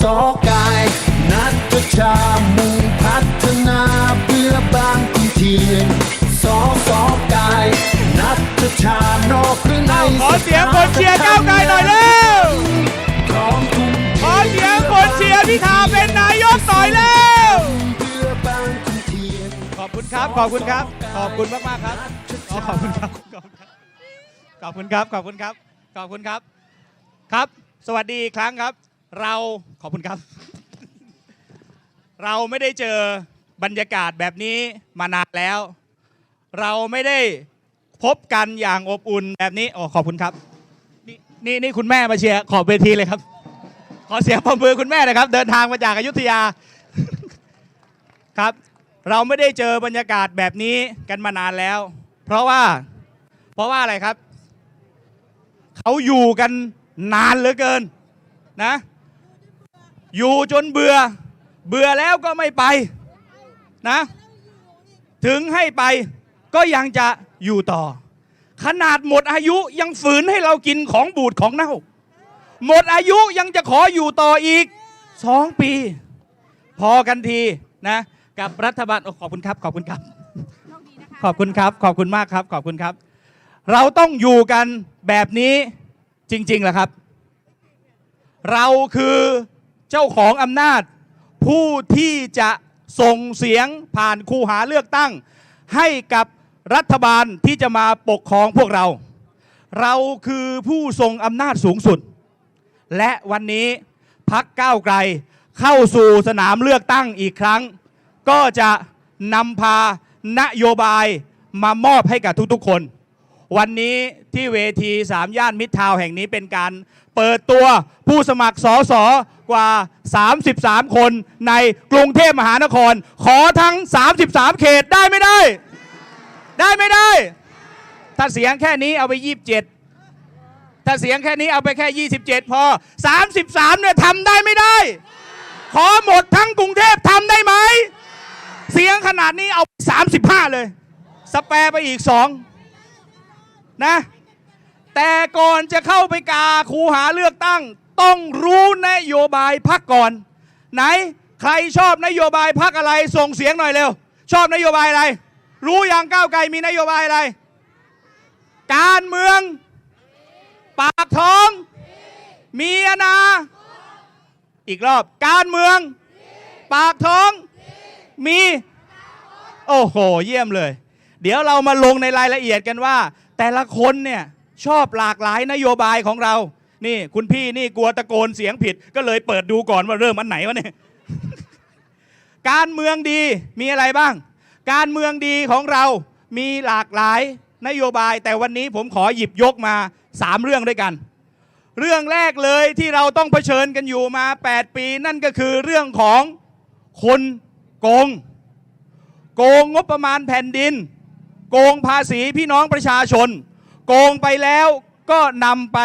สกาย นัทชามุ่งพัฒนาเพื่อบางขุนเทียนสสกาย นัทชานอกหรือในขอเสียงคนเชียร์ก้าวไกลหน่อยเร็วของทุ่มขอเสียงคนเชียร์พิธาเป็นนายกหน่อยเร็วเพื่อบางขุนเทียนขอบคุณครับขอบคุณครับ ขอบคุณมากมากครับขอบคุณครับขอบคุณครับขอบคุณครับขอบคุณครับครับ สวัสดีอีกครั้งครับ เราขอบคุณครับ เราไม่ได้เจอบรรยากาศแบบนี้มานานแล้ว เราไม่ได้พบกันอย่างอบอุ่นแบบนี้โอ้ขอบคุณครับนี่นี่นี่คุณแม่มาเชียร์ขอบเวทีเลยครับ ขอเสียงปรบมือคุณแม่นะครับ เดินทางมาจากอยุธยาครับ เราไม่ได้เจอบรรยากาศแบบนี้กันมานานแล้ว เพราะว่าเพราะว่าอะไรครับ เขาอยู่กันนานเหลือเกินนะ อยู่จนเบื่อ เบื่อแล้วก็ไม่ไปนะ ถึงให้ไปก็ยังจะอยู่ต่อ ขนาดหมดอายุยังฝืนให้เรากินของบูดของเน่า หมดอายุยังจะขออยู่ต่ออีกสองปี พอกันทีนะ กับรัฐบาลขอบคุณครับ ขอบคุณครับ ขอบคุณครับ ขอบคุณมากครับ ขอบคุณครับ เราต้องอยู่กันแบบนี้จริงๆเหรอครับ เราคือ เจ้าของอำนาจ ผู้ที่จะส่งเสียงผ่านคูหาเลือกตั้ง ให้กับรัฐบาลที่จะมาปกครองพวกเรา เราคือผู้ทรงอำนาจสูงสุด และวันนี้พักก้าวไกลเข้าสู่สนามเลือกตั้งอีกครั้ง ก็จะนำพานโยบายมามอบให้กับทุกๆคน วันนี้ที่เวทีสามย่านมิตรทาวแห่งนี้เป็นการเปิดตัวผู้สมัครสอสอกว่า 33 คนในกรุงเทพมหานคร ขอทั้ง 33 เขตได้ไม่ได้ ได้ไม่ได้ ถ้าเสียงแค่นี้เอาไป 27 ถ้าเสียงแค่นี้เอาไปแค่ 27 พอ 33เนี่ยทำได้ไม่ได้ ขอหมดทั้งกรุงเทพทำได้ไหม เสียงขนาดนี้เอา 35 เลย สแปรไปอีก 2 นะ แต่ก่อนจะเข้าไปกาคูหาเลือกตั้ง ต้องรู้นโยบายพักก่อน ไหนใครชอบนโยบายพักอะไรส่งเสียงหน่อยเร็ว ชอบนโยบายอะไร รู้อย่างก้าวไกลมีนโยบายอะไร การเมือง ปากท้อง มีอนา อีกรอบการเมือง ปากท้อง มี โอ้โห เยี่ยมเลย เดี๋ยวเรามาลงในรายละเอียดกันว่า แต่ละคนเนี่ยชอบหลากหลายนโยบายของเรา นี่คุณพี่นี่กลัวตะโกนเสียงผิด ก็เลยเปิดดูก่อนว่าเริ่มอันไหนวะเนี่ยการเมืองดีมีอะไรบ้าง การเมืองดีของเรามีหลากหลายนโยบาย แต่วันนี้ผมขอหยิบยกมา 3 เรื่องด้วยกัน เรื่องแรกเลยที่เราต้องเผชิญกันอยู่มา 8 ปี นั่นก็คือเรื่องของคนโกง โกงงบประมาณแผ่นดิน โกงภาษีพี่น้องประชาชน โกงไปแล้วก็นำไป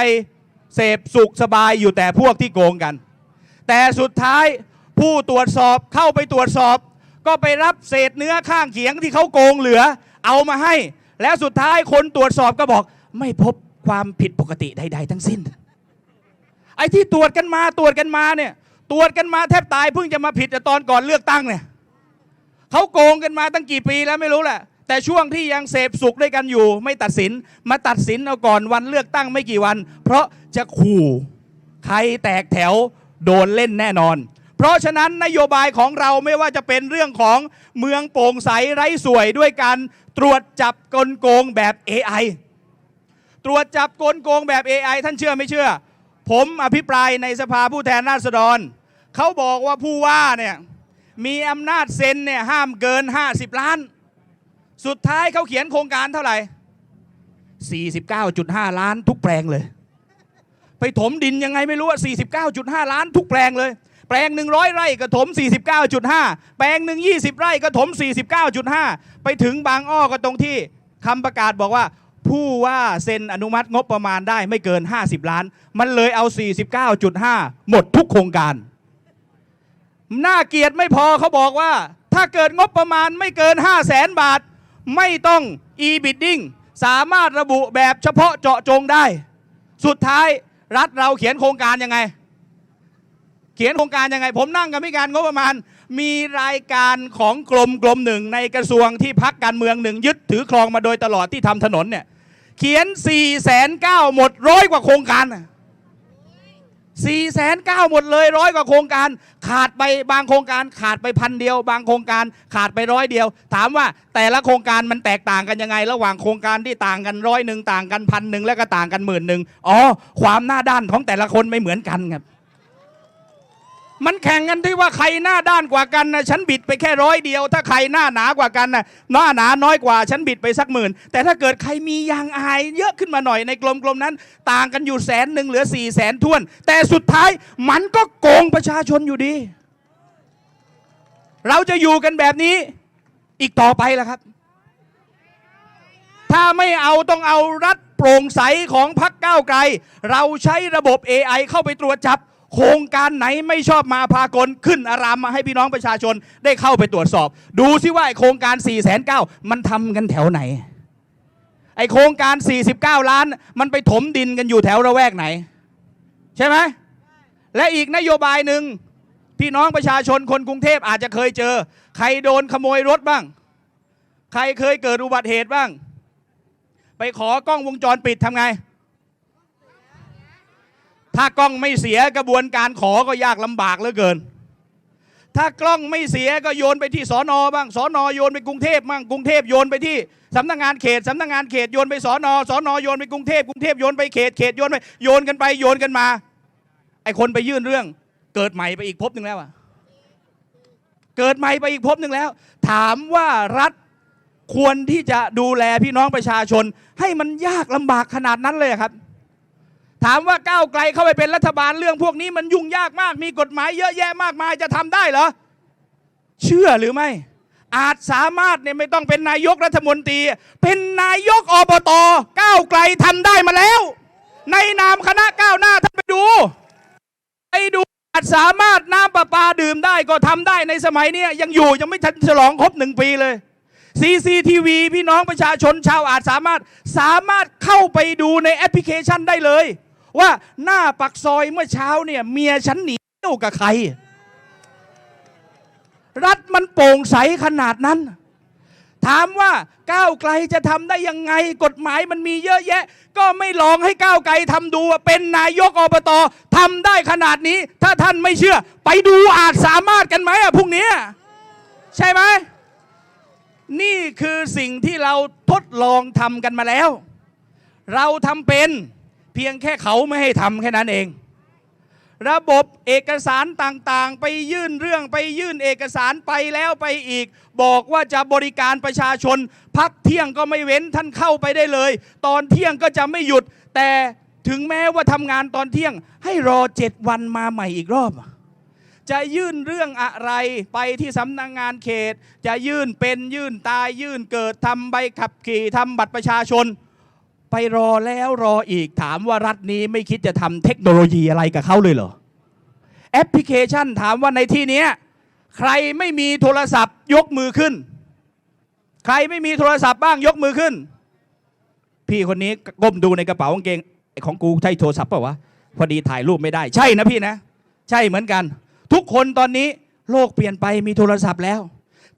เสพสุขสบายอยู่แต่พวกที่โกงกัน แต่สุดท้ายผู้ตรวจสอบเข้าไปตรวจสอบ ก็ไปรับเศษเนื้อข้างเคียงที่เขาโกงเหลือ เอามาให้ แล้วสุดท้ายคนตรวจสอบก็บอก ไม่พบความผิดปกติใด ๆ ทั้งสิ้น ไอ้ที่ตรวจกันมาตรวจกันมาเนี่ยตรวจกันมาแทบตายเพิ่งจะมาผิดแต่ตอนก่อนเลือกตั้งเนี่ยเขาโกงกันมาตั้งกี่ปีแล้วไม่รู้แหละ แต่ช่วงที่ยังเสพสุขด้วยกันอยู่ ไม่ตัดสินมาตัดสินเอาก่อนวันเลือกตั้งไม่กี่วัน เพราะจะขู่ใครแตกแถวโดนเล่นแน่นอน เพราะฉะนั้นนโยบายของเราไม่ว่าจะเป็นเรื่องของเมืองโปร่งใสไร้สวยด้วยการตรวจจับกลโกงแบบ AI ตรวจจับกลโกงแบบ AI ท่านเชื่อไม่เชื่อ ผมอภิปรายในสภาผู้แทนราษฎรเขาบอกว่าผู้ว่าเนี่ยมีอำนาจเซ็นเนี่ยห้ามเกิน 50 ล้าน สุดท้ายเขาเขียนโครงการเท่าไหร่ 49.5 ล้านทุกแปลงเลย ไปถมดินยังไงไม่รู้ว่า 49.5 ล้านทุกแปลงเลย แปลง100ไร่ก็ถม 49.5 แปลงหนึ่ง20 ไร่ก็ถม 49.5 ไปถึงบางอ้อก็ตรงที่คำประกาศบอกว่าผู้ว่าเซ็นอนุมัติงบประมาณได้ไม่เกิน 50 ล้าน มันเลยเอา 49.5 หมดทุกโครงการน่าเกียดไม่พอเขาบอกว่า ถ้าเกิดงบประมาณไม่เกิน 5 0 0แสนบาท ไม่ต้อง e-bidding สามารถระบุแบบเฉพาะเจาะจงได้ สุดท้ายรัฐเราเขียนโครงการยังไง เขียนโครงการยังไง ผมนั่งกรรมการงบประมาณ มีรายการของกรมกรมหนึ่งในกระทรวงที่พักการเมืองหนึ่งยึดถือครองมาโดยตลอดที่ทำถนนเนี่ยเขียน4ี่แสนเก้าหมดร้อยกว่าโครงการ สี่แสนเก้าหมดเลยร้อยกว่าโครงการ ขาดไปบางโครงการขาดไปพันเดียว บางโครงการขาดไปร้อยเดียว ถามว่าแต่ละโครงการมันแตกต่างกันยังไง ระหว่างโครงการที่ต่างกันร้อยหนึ่งต่างกันพันหนึ่งแล้วก็ต่างกันหมื่นหนึ่งอ๋อความหน้าด้านของแต่ละคนไม่เหมือนกันครับ มันแข่งกันที่ว่าใครหน้าด้านกว่ากันนะฉันบิดไปแค่ร้อยเดียว ถ้าใครหน้าหนากว่ากันนะหน้าหนาน้อยกว่าฉันบิดไปสักหมื่น แต่ถ้าเกิดใครมียางอายเยอะขึ้นมาหน่อยในกลมๆนั้น ต่างกันอยู่แสนหนึ่งเหลือสี่แสนท่วน แต่สุดท้ายมันก็โกงประชาชนอยู่ดี เราจะอยู่กันแบบนี้อีกต่อไปล่ะครับ ถ้าไม่เอาต้องเอารัฐโปร่งใสของพรรคก้าวไกล เราใช้ระบบ AI เข้าไปตรวจจับ โครงการไหนไม่ชอบมาพากลขึ้นอารามมาให้พี่น้องประชาชนได้เข้าไปตรวจสอบ ดูซิว่าโครงการ4ี่แสนเก้ามันทำกันแถวไหน ไอโครงการ 49 ล้าน มันไปถมดินกันอยู่แถวระแวกไหน ใช่ไหมและอีกนโยบายหนึ่งพี่น้องประชาชนคนกรุงเทพอาจจะเคยเจอ ใครโดนขโมยรถบ้าง ใครเคยเกิดอุบัติเหตุบ้าง ไปขอกล้องวงจรปิดทำไง ถ้ากล้องไม่เสียกระบวนการขอก็ยากลำบากเหลือเกิน ถ้ากล้องไม่เสียก็โยนไปที่สอนอบ้างสอนอโยนไปกรุงเทพบ้างกรุงเทพโยนไปที่สำนักงานเขตสำนักงานเขตโยนไปสอนอสอนอโยนไปกรุงเทพกรุงเทพโยนไปเขตเขตโยนไปโยนกันไปโยนกันมา ไอคนไปยื่นเรื่อง เกิดใหม่ไปอีกภพหนึ่งแล้วอะเกิดใหม่ไปอีกภพหนึ่งแล้ว ถามว่ารัฐควรที่จะดูแลพี่น้องประชาชน ให้มันยากลำบากขนาดนั้นเลยครับ ถามว่าก้าวไกลเข้าไปเป็นรัฐบาลเรื่องพวกนี้มันยุ่งยากมาก มีกฎหมายเยอะแยะมากมายจะทำได้เหรอ เชื่อหรือไม่ อาจสามารถเนี่ยไม่ต้องเป็นนายกรัฐมนตรี เป็นนายกอบตก้าวไกลทำได้มาแล้ว ในนามคณะก้าวหน้าท่านไปดู ไปดูอาจสามารถน้ำประปาดื่มได้ก็ทำได้ในสมัยนี้ยยังอยู่ยังไม่ทันฉลองครบหนึ่งปีเลย CCTV พี่น้องประชาชนชาวอาจสามารถสามารถเข้าไปดูในแอปพลิเคชันได้เลย ว่าหน้าปักซอยเมื่อเช้าเนี่ยเมียฉันหนีเที่ยวกับใคร รัฐมันโปร่งใสขนาดนั้น ถามว่าก้าวไกลจะทำได้ยังไง กฎหมายมันมีเยอะแยะ ก็ไม่ลองให้ก้าวไกลทำดูเป็นนายกอบตทำได้ขนาดนี้ ถ้าท่านไม่เชื่อ ไปดูอาจสามารถกันไหมอะพรุ่งนี้ ใช่ไหมนี่คือสิ่งที่เราทดลองทำกันมาแล้ว เราทำเป็น เพียงแค่เขาไม่ให้ทำแค่นั้นเอง ระบบเอกสารต่างๆ ไปยื่นเรื่องไปยื่นเอกสารไปแล้วไปอีก บอกว่าจะบริการประชาชน พักเที่ยงก็ไม่เว้นท่านเข้าไปได้เลย ตอนเที่ยงก็จะไม่หยุด แต่ถึงแม้ว่าทำงานตอนเที่ยง ให้รอเจ็ดวันมาใหม่อีกรอบจะยื่นเรื่องอะไรไปที่สำนักงงานเขต จะยื่นเป็นยื่นตายยื่นเกิดทำใบขับขี่ทำบัตรประชาชน ไปรอแล้วรออีกถามว่ารัฐนี้ไม่คิดจะทำเทคโนโลยีอะไรกับเขาเลยเหรอ แอปพลิเคชันถามว่าในที่นี้ใครไม่มีโทรศัพท์ยกมือขึ้น ใครไม่มีโทรศัพท์บ้างยกมือขึ้น พี่คนนี้ก้มดูในกระเป๋ากางเกงของกูใช่โทรศัพท์เปล่าวะพอดีถ่ายรูปไม่ได้ ใช่นะพี่นะ ใช่เหมือนกัน ทุกคนตอนนี้โลกเปลี่ยนไปมีโทรศัพท์แล้ว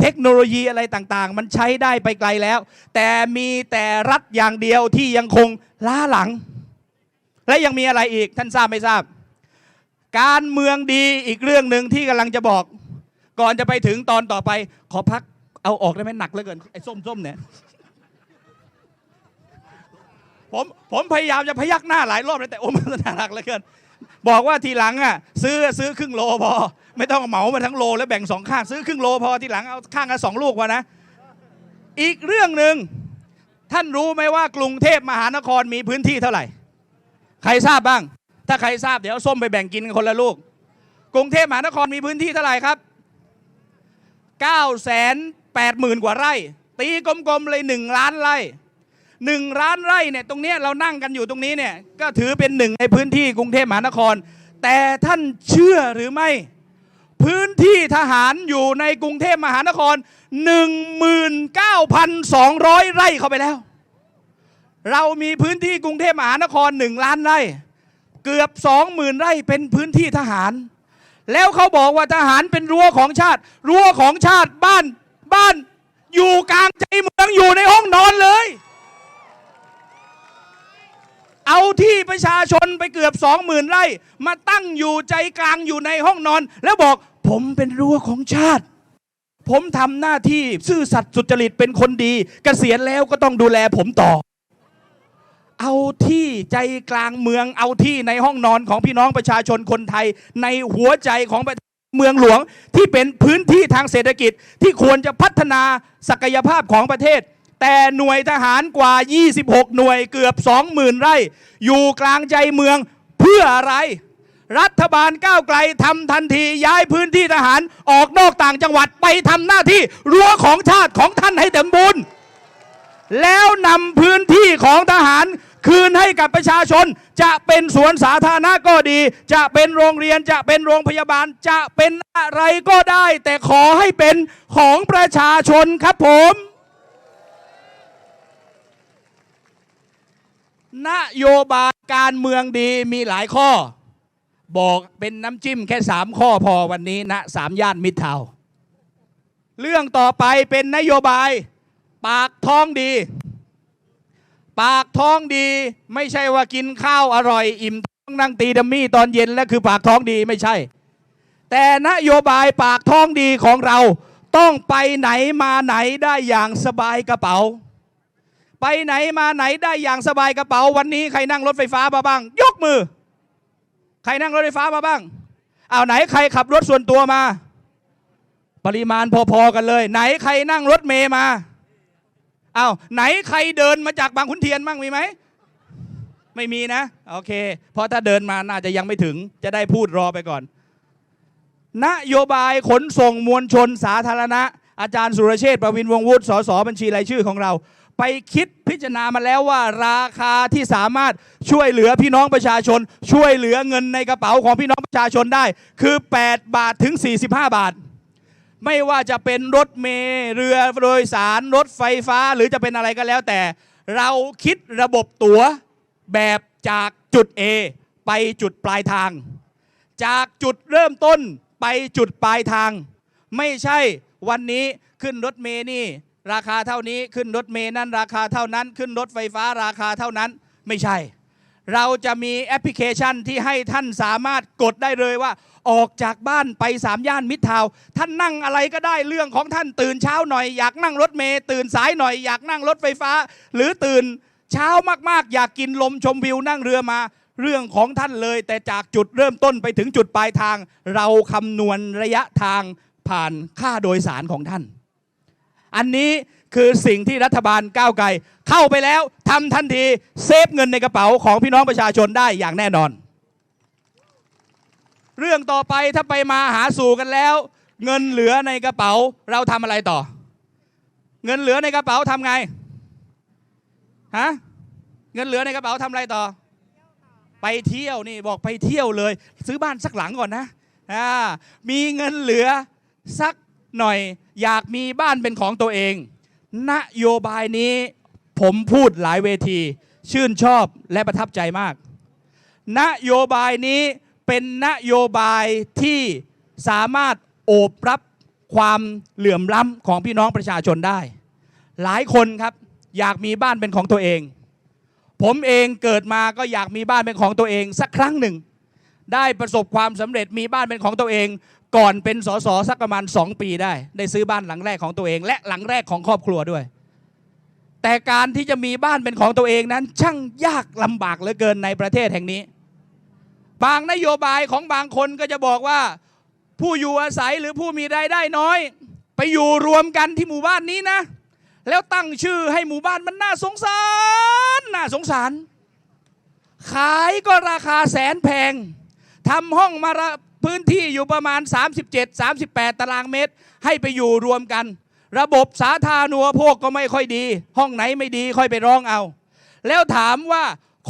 เทคโนโลยีอะไรต่างๆ มันใช้ได้ไปไกลแล้ว แต่มีแต่รัฐอย่างเดียวที่ยังคงล้าหลัง และยังมีอะไรอีกท่านทราบไม่ทราบ การเมืองดีอีกเรื่องหนึ่งที่กำลังจะบอก ก่อนจะไปถึงตอนต่อไป ขอพักเอาออกได้ไหมหนักเหลือเกินไอ้ส้มๆเนี่ยผมผมพยายามจะพยักหน้าหลายรอบเลยแต่โอ้มันหนักเหลือเกิน บอกว่าทีหลังอะซื้อซื้อครึ่งโลพอ ไม่ต้องเหมามาทั้งโล แล้วแบ่งสองข้างซื้อครึ่งโลพอทีหลังเอาข้างละสองลูกวะนะ อีกเรื่องหนึ่งท่านรู้ไหมว่ากรุงเทพมหานครมีพื้นที่เท่าไหร่ ใครทราบบ้าง ถ้าใครทราบเดี๋ยวส้มไปแบ่งกินกันคนละลูก กรุงเทพมหานครมีพื้นที่เท่าไหร่ครับ9 8 0 0 0 กว่าไร่ ตีกลมๆเลย 1 ล้านไร่หนึ่งล้านไร่เนี่ยตรงนี้เรานั่งกันอยู่ตรงนี้เนี่ยก็ถือเป็นหนึ่งในพื้นที่กรุงเทพมหานคร แต่ท่านเชื่อหรือไม่ พื้นที่ทหารอยู่ในกรุงเทพมหานคร 19,200 ไร่เข้าไปแล้ว เรามีพื้นที่กรุงเทพมหานครหนึ่งล้านไร่ เกือบ 20,000 ไร่เป็นพื้นที่ทหาร แล้วเขาบอกว่าทหารเป็นรั้วของชาติ รั้วของชาติบ้านบ้านอยู่กลางใจเมืองอยู่ในห้องนอนเลย เอาที่ประชาชนไปเกือบสองหมื่นไร่ มาตั้งอยู่ใจกลางอยู่ในห้องนอน แล้วบอกผมเป็นรั้วของชาติ ผมทำหน้าที่ซื่อสัตย์สุจริตเป็นคนดีเกษียณแล้วก็ต้องดูแลผมต่อ เอาที่ใจกลางเมืองเอาที่ในห้องนอนของพี่น้องประชาชนคนไทย ในหัวใจของเมืองหลวงที่เป็นพื้นที่ทางเศรษฐกิจที่ควรจะพัฒนาศักยภาพของประเทศ แต่หน่วยทหารกว่า 26 หน่วยเกือบ 20,000 ไร่ อยู่กลางใจเมืองเพื่ออะไร รัฐบาลก้าวไกลทำทันทีย้ายพื้นที่ทหารออกนอกต่างจังหวัดไปทำหน้าที่รั้วของชาติของท่านให้เต็มบูรณ์แล้วนำพื้นที่ของทหารคืนให้กับประชาชน จะเป็นสวนสาธารณะก็ดี จะเป็นโรงเรียนจะเป็นโรงพยาบาลจะเป็นอะไรก็ได้ แต่ขอให้เป็นของประชาชนครับผม นโยบายการเมืองดีมีหลายข้อ บอกเป็นน้ำจิ้มแค่สามข้อพอวันนี้นะสามย่านมิตรทาวเรื่องต่อไปเป็นนโยบาย ปากท้องดี ปากท้องดี ไม่ใช่ว่ากินข้าวอร่อย อิ่มท้องนั่งตีดัมมี่ตอนเย็นแล้วคือปากท้องดีไม่ใช่ แต่นโยบายปากท้องดีของเรา ต้องไปไหนมาไหนได้อย่างสบายกระเป๋า ไปไหนมาไหนได้อย่างสบายกระเป๋าวันนี้ ใครนั่งรถไฟฟ้ามาบ้าง ยกมือ ใครนั่งรถไฟฟ้ามาบ้างเอาไหนใครขับรถส่วนตัวมา ปริมาณพอๆกันเลย ไหนใครนั่งรถเมย์มาเอาไหนใครเดินมาจากบางขุนเทียนบ้างมีไหมไม่มีนะ โอเค เพราะถ้าเดินมาน่าจะยังไม่ถึง จะได้พูดรอไปก่อน นโยบายขนส่งมวลชนสาธารณะ อาจารย์สุรเชษฐ์ประวินวงศ์วุฒิสสบัญชีรายชื่อของเรา ไปคิดพิจารณามาแล้วว่าราคาที่สามารถช่วยเหลือพี่น้องประชาชน ช่วยเหลือเงินในกระเป๋าของพี่น้องประชาชนได้ คือ 8 บาทถึง 45 บาท ไม่ว่าจะเป็นรถเมล์เรือโดยสารรถไฟฟ้าหรือจะเป็นอะไรก็แล้วแต่ เราคิดระบบตั๋วแบบจากจุด A ไปจุดปลายทาง จากจุดเริ่มต้นไปจุดปลายทาง ไม่ใช่วันนี้ขึ้นรถเมล์นี่ ราคาเท่านี้ขึ้นรถเมล์นั่นราคาเท่านั้น ขึ้นรถไฟฟ้าราคาเท่านั้นไม่ใช่ เราจะมีแอปพลิเคชันที่ให้ท่านสามารถกดได้เลยว่า ออกจากบ้านไปสามย่านมิตรทาวท่านนั่งอะไรก็ได้เรื่องของท่านตื่นเช้าหน่อย อยากนั่งรถเมล์ตื่นสายหน่อยอยากนั่งรถไฟฟ้า หรือตื่นเช้ามากๆ อยากกินลมชมวิวนั่งเรือมาเรื่องของท่านเลย แต่จากจุดเริ่มต้นไปถึงจุดปลายทาง เราคำนวณระยะทางผ่านค่าโดยสารของท่าน อันนี้คือสิ่งที่รัฐบาลก้าวไกลเข้าไปแล้วทำทันทีเซฟเงินในกระเป๋าของพี่น้องประชาชนได้อย่างแน่นอน เรื่องต่อไปถ้าไปมาหาสู่กันแล้ว เงินเหลือในกระเป๋าเราทำอะไรต่อ เงินเหลือในกระเป๋าทำไงฮะเงินเหลือในกระเป๋าทำอะไรต่อ ไปเที่ยวนี่บอกไปเที่ยวเลย ซื้อบ้านสักหลังก่อนนะอ่ามีเงินเหลือสัก หน่อย อยากมีบ้านเป็นของตัวเอง นโยบายนี้ผมพูดหลายเวที ชื่นชอบและประทับใจมาก นโยบายนี้เป็นนโยบายที่สามารถโอบรับความเหลื่อมล้ำของพี่น้องประชาชนได้ หลายคนครับอยากมีบ้านเป็นของตัวเอง ผมเองเกิดมาก็อยากมีบ้านเป็นของตัวเองสักครั้งหนึ่ง ได้ประสบความสำเร็จมีบ้านเป็นของตัวเอง ก่อนเป็นสสสักประมาณ 2 ปีได้ ได้ซื้อบ้านหลังแรกของตัวเอง และหลังแรกของครอบครัวด้วย แต่การที่จะมีบ้านเป็นของตัวเองนั้น ช่างยากลำบากเหลือเกินในประเทศแห่งนี้ บางนโยบายของบางคนก็จะบอกว่า ผู้อยู่อาศัยหรือผู้มีรายได้น้อย ไปอยู่รวมกันที่หมู่บ้านนี้นะ แล้วตั้งชื่อให้หมู่บ้านมันน่าสงสารน่าสงสาร ขายก็ราคาแสนแพง ทำห้องมาพื้นที่อยู่ประมาณ 37 38 ตารางเมตร ให้ไปอยู่รวมกัน ระบบสาธารณูปโภคก็ไม่ค่อยดี ห้องไหนไม่ดีค่อยไปร้องเอา แล้วถามว่า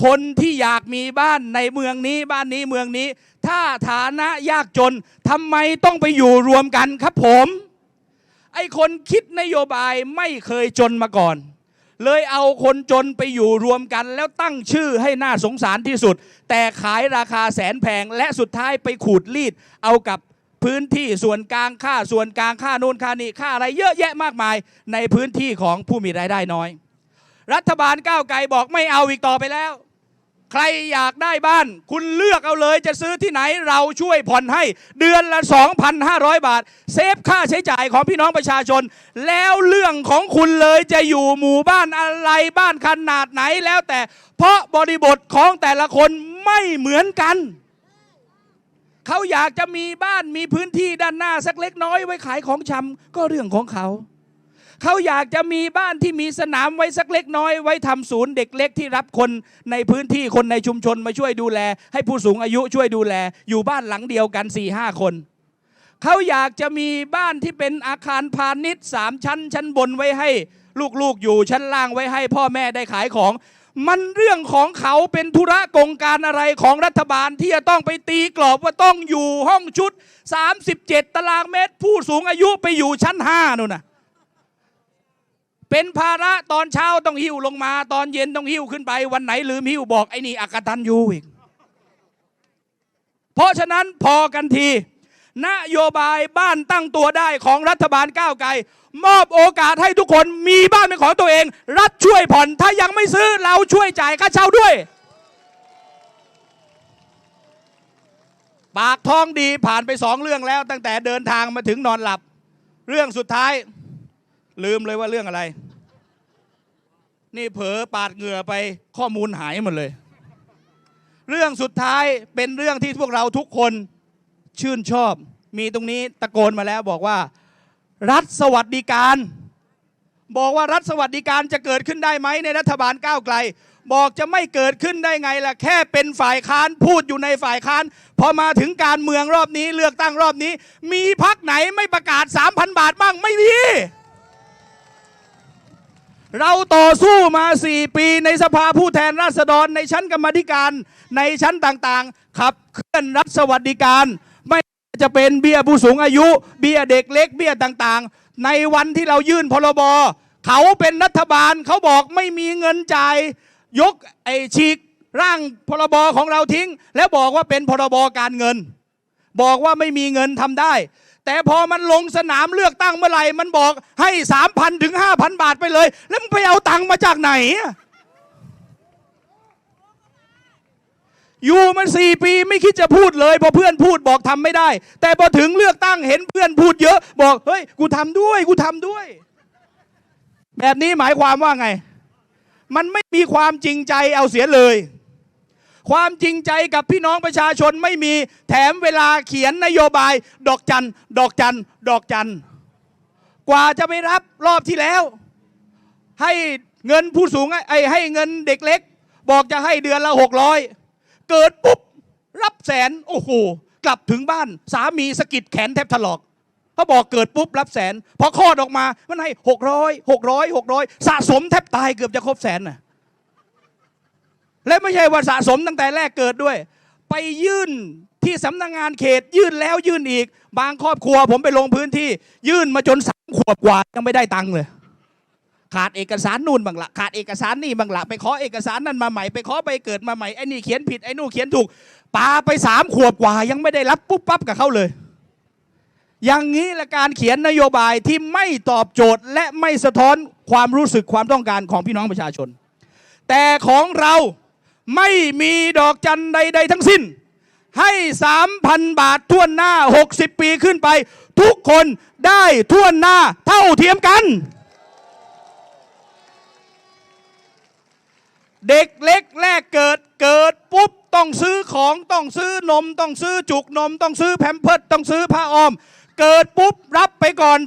คนที่อยากมีบ้านในเมืองนี้บ้านนี้เมืองนี้ ถ้าฐานะยากจนทำไมต้องไปอยู่รวมกันครับผม ไอ้คนคิดนโยบายไม่เคยจนมาก่อน เลยเอาคนจนไปอยู่รวมกัน แล้วตั้งชื่อให้น่าสงสารที่สุด แต่ขายราคาแสนแพงและสุดท้ายไปขูดรีด เอากับพื้นที่ส่วนกลางค่าส่วนกลางค่านู่นค่านี่ค่าอะไรเยอะแยะมากมาย ในพื้นที่ของผู้มีรายได้น้อย รัฐบาลก้าวไกลบอกไม่เอาอีกต่อไปแล้ว ใครอยากได้บ้าน คุณเลือกเอาเลยจะซื้อที่ไหนเราช่วยผ่อนให้ เดือนละ 2,500 บาท เซฟค่าใช้จ่ายของพี่น้องประชาชน แล้วเรื่องของคุณเลยจะอยู่หมู่บ้านอะไรบ้านขนาดไหนแล้วแต่ เพราะบริบทของแต่ละคนไม่เหมือนกันเขาอยากจะมีบ้านมีพื้นที่ด้านหน้าสักเล็กน้อยไว้ขายของชำก็เรื่องของเขา เขาอยากจะมีบ้านที่มีสนามไว้สักเล็กน้อย ไว้ทำศูนย์เด็กเล็กที่รับคนในพื้นที่คนในชุมชนมาช่วยดูแล ให้ผู้สูงอายุช่วยดูแล อยู่บ้านหลังเดียวกัน4ี่ห้าคนเขาอยากจะมีบ้านที่เป็นอาคารพาณิชย์สามชั้น ชั้นบนไว้ให้ลูกๆอยู่ชั้นล่างไว้ให้พ่อแม่ได้ขายของ มันเรื่องของเขาเป็นธุระกงการอะไรของรัฐบาลที่จะต้องไปตีกรอบว่าต้องอยู่ห้องชุด 37 ตารางเมตร ผู้สูงอายุไปอยู่ชั้น5นู่นน่ะ เป็นภาระตอนเช้าต้องหิ้วลงมา ตอนเย็นต้องหิ้วขึ้นไป วันไหนลืมหิ้วบอกไอ้นี่อากตันยูอีก เพราะฉะนั้นพอกันที นโยบายบ้านตั้งตัวได้ของรัฐบาลก้าวไกล มอบโอกาสให้ทุกคนมีบ้านเป็นของตัวเอง รัฐช่วยผ่อนถ้ายังไม่ซื้อเราช่วยจ่ายค่าเช่าด้วย ปากท้องดีผ่านไปสองเรื่องแล้ว ตั้งแต่เดินทางมาถึงนอนหลับ เรื่องสุดท้าย ลืมเลยว่าเรื่องอะไร นี่เผลอปาดเหงื่อไปข้อมูลหายหมดเลย เรื่องสุดท้ายเป็นเรื่องที่พวกเราทุกคนชื่นชอบ มีตรงนี้ตะโกนมาแล้วบอกว่า รัฐสวัสดิการ บอกว่ารัฐสวัสดิการจะเกิดขึ้นได้ไหมในรัฐบาลก้าวไกล บอกจะไม่เกิดขึ้นได้ไงล่ะแค่เป็นฝ่ายค้านพูดอยู่ในฝ่ายค้านพอมาถึงการเมืองรอบนี้เลือกตั้งรอบนี้ มีพักไหนไม่ประกาศ 3,000 บาทบ้างไม่มี เราต่อสู้มา 4 ปีในสภาผู้แทนราษฎรในชั้นกรรมธิการในชั้นต่างๆ ขับเคลื่อนรัฐสวัสดิการ ไม่ว่าจะเป็นเบี้ยผู้สูงอายุ เบี้ยเด็กเล็กเบี้ยต่างๆ ในวันที่เรายื่นพรบเขาเป็นรัฐบาลเขาบอกไม่มีเงินจ่าย ยกไอฉีกร่างพรบของเราทิ้ง แล้วบอกว่าเป็นพรบการเงิน บอกว่าไม่มีเงินทำได้ แต่พอมันลงสนามเลือกตั้งเมื่อไหร่ มันบอกให้3,000ถึง5,000บาทไปเลย แล้วมันไปเอาตังค์มาจากไหนอะอยู่มันสี่ปีไม่คิดจะพูดเลย พอเพื่อนพูดบอกทำไม่ได้ แต่พอถึงเลือกตั้งเห็นเพื่อนพูดเยอะ บอก เฮ้ย กูทำด้วย กูทำด้วย แบบนี้หมายความว่าไง มันไม่มีความจริงใจเอาเสียเลย ความจริงใจกับพี่น้องประชาชนไม่มีแถมเวลาเขียนนโยบาย ดอกจัน ดอกจัน ดอกจัน กว่าจะไปรับรอบที่แล้ว ให้เงินผู้สูงไอ้ให้เงินเด็กเล็ก บอกจะให้เดือนละหกร้อยเกิดปุ๊บ รับแสน โอ้โห กลับถึงบ้าน สามีสะกิดแขนแทบถลอกเขาบอกเกิดปุ๊บรับแสน พอคลอดออกมามันให้หกร้อยหกร้อยหกร้อยสะสมแทบตายเกือบจะครบแสนน่ะ และไม่ใช่ว่าสะสมตั้งแต่แรกเกิดด้วย ไปยื่นที่สำนักงานเขตยื่นแล้วยื่นอีก บางครอบครัว ผมไปลงพื้นที่ ยื่นมาจนสามขวบกว่ายังไม่ได้ตังค์เลย ขาดเอกสารนู่นบางละขาดเอกสารนี่บางละไปขอเอกสารนั่นมาใหม่ไปขอไปเกิดมาใหม่ไอ้นี่เขียนผิดไอ้นู่นเขียนถูกปาไปสามขวบกว่ายังไม่ได้รับปุ๊บปั๊บกับเขาเลย อย่างนี้ละการเขียนนโยบายที่ไม่ตอบโจทย์และไม่สะท้อนความรู้สึกความต้องการของพี่น้องประชาชน แต่ของเรา ไม่มีดอกจันใด ๆ ทั้งสิ้น ให้ 3,000 บาทท่วนหน้า 60 ปีขึ้นไป ทุกคนได้ท่วนหน้าเท่าเทียมกัน เด็กเล็กแรกเกิดเกิดปุ๊บต้องซื้อของต้องซื้อนมต้องซื้อจุกนม ต้องซื้อแพมเพิร์ดต้องซื้อผ้าอ้อม เกิดปุ๊บรับไปก่อน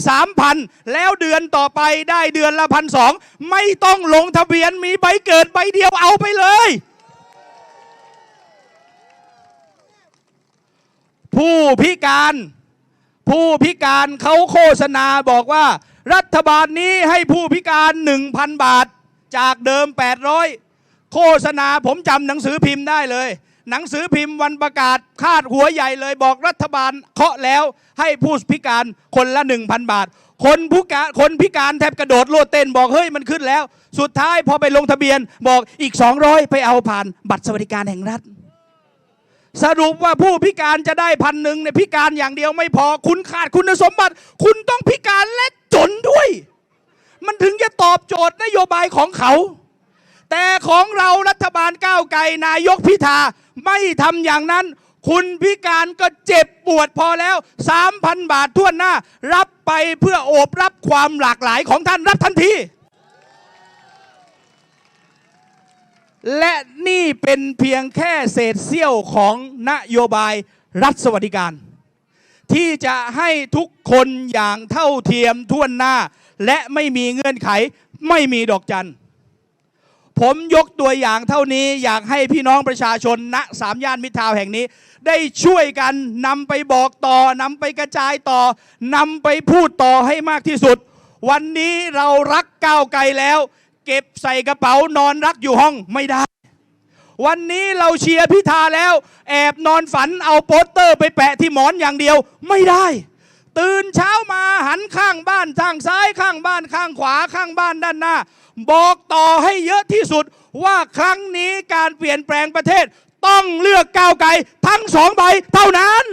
3,000แล้วเดือนต่อไปได้เดือนละพันสองไม่ต้องลงทะเบียนมีใบเกิดใบเดียวเอาไปเลย ผู้พิการ ผู้พิการเขาโฆษณาบอกว่า รัฐบาลนี้ให้ผู้พิการ 1,000 บาท จากเดิม 800 โฆษณาผมจำหนังสือพิมพ์ได้เลย หนังสือพิมพ์วันประกาศคาดหัวใหญ่เลย บอกรัฐบาลเคาะแล้วให้ผู้พิการคนละ 1,000 บาท คนผู้การคนพิการแทบกระโดดโลดเต้นบอกเฮ้ยมันขึ้นแล้ว สุดท้ายพอไปลงทะเบียนบอกอีก 200 ไปเอาผ่านบัตรสวัสดิการแห่งรัฐ สรุปว่าผู้พิการจะได้พันหนึ่งเนี่ยพิการอย่างเดียวไม่พอ คุณขาดคุณสมบัติ คุณต้องพิการและจนด้วย มันถึงจะตอบโจทย์นโยบายของเขา แต่ของเรารัฐบาลก้าวไกลนายกพิธาไม่ทำอย่างนั้น คุณพิการก็เจ็บปวดพอแล้ว 3,000 บาททั่วหน้า รับไปเพื่อโอบรับความหลากหลายของท่านรับทันที และนี่เป็นเพียงแค่เศษเสี้ยวของนโยบายรัฐสวัสดิการ ที่จะให้ทุกคนอย่างเท่าเทียมทั่วหน้า และไม่มีเงื่อนไขไม่มีดอกจันผมยกตัวอย่างเท่านี้อยากให้พี่น้องประชาชนณสามย่านมิตรทาวแห่งนี้ ได้ช่วยกันนำไปบอกต่อนำไปกระจายต่อนำไปพูดต่อให้มากที่สุด วันนี้เรารักก้าวไกลแล้ว เก็บใส่กระเป๋านอนรักอยู่ห้องไม่ได้ วันนี้เราเชียร์พิธาแล้ว แอบนอนฝันเอาโปสเตอร์ไปแปะที่หมอนอย่างเดียวไม่ได้ ตื่นเช้ามาหันข้างบ้านทางซ้ายข้างบ้านข้างขวาข้างบ้านด้านหน้า บอกต่อให้เยอะที่สุดว่าครั้งนี้การเปลี่ยนแปลงประเทศ ต้องเลือกก้าวไกลทั้งสองใบเท่านั้น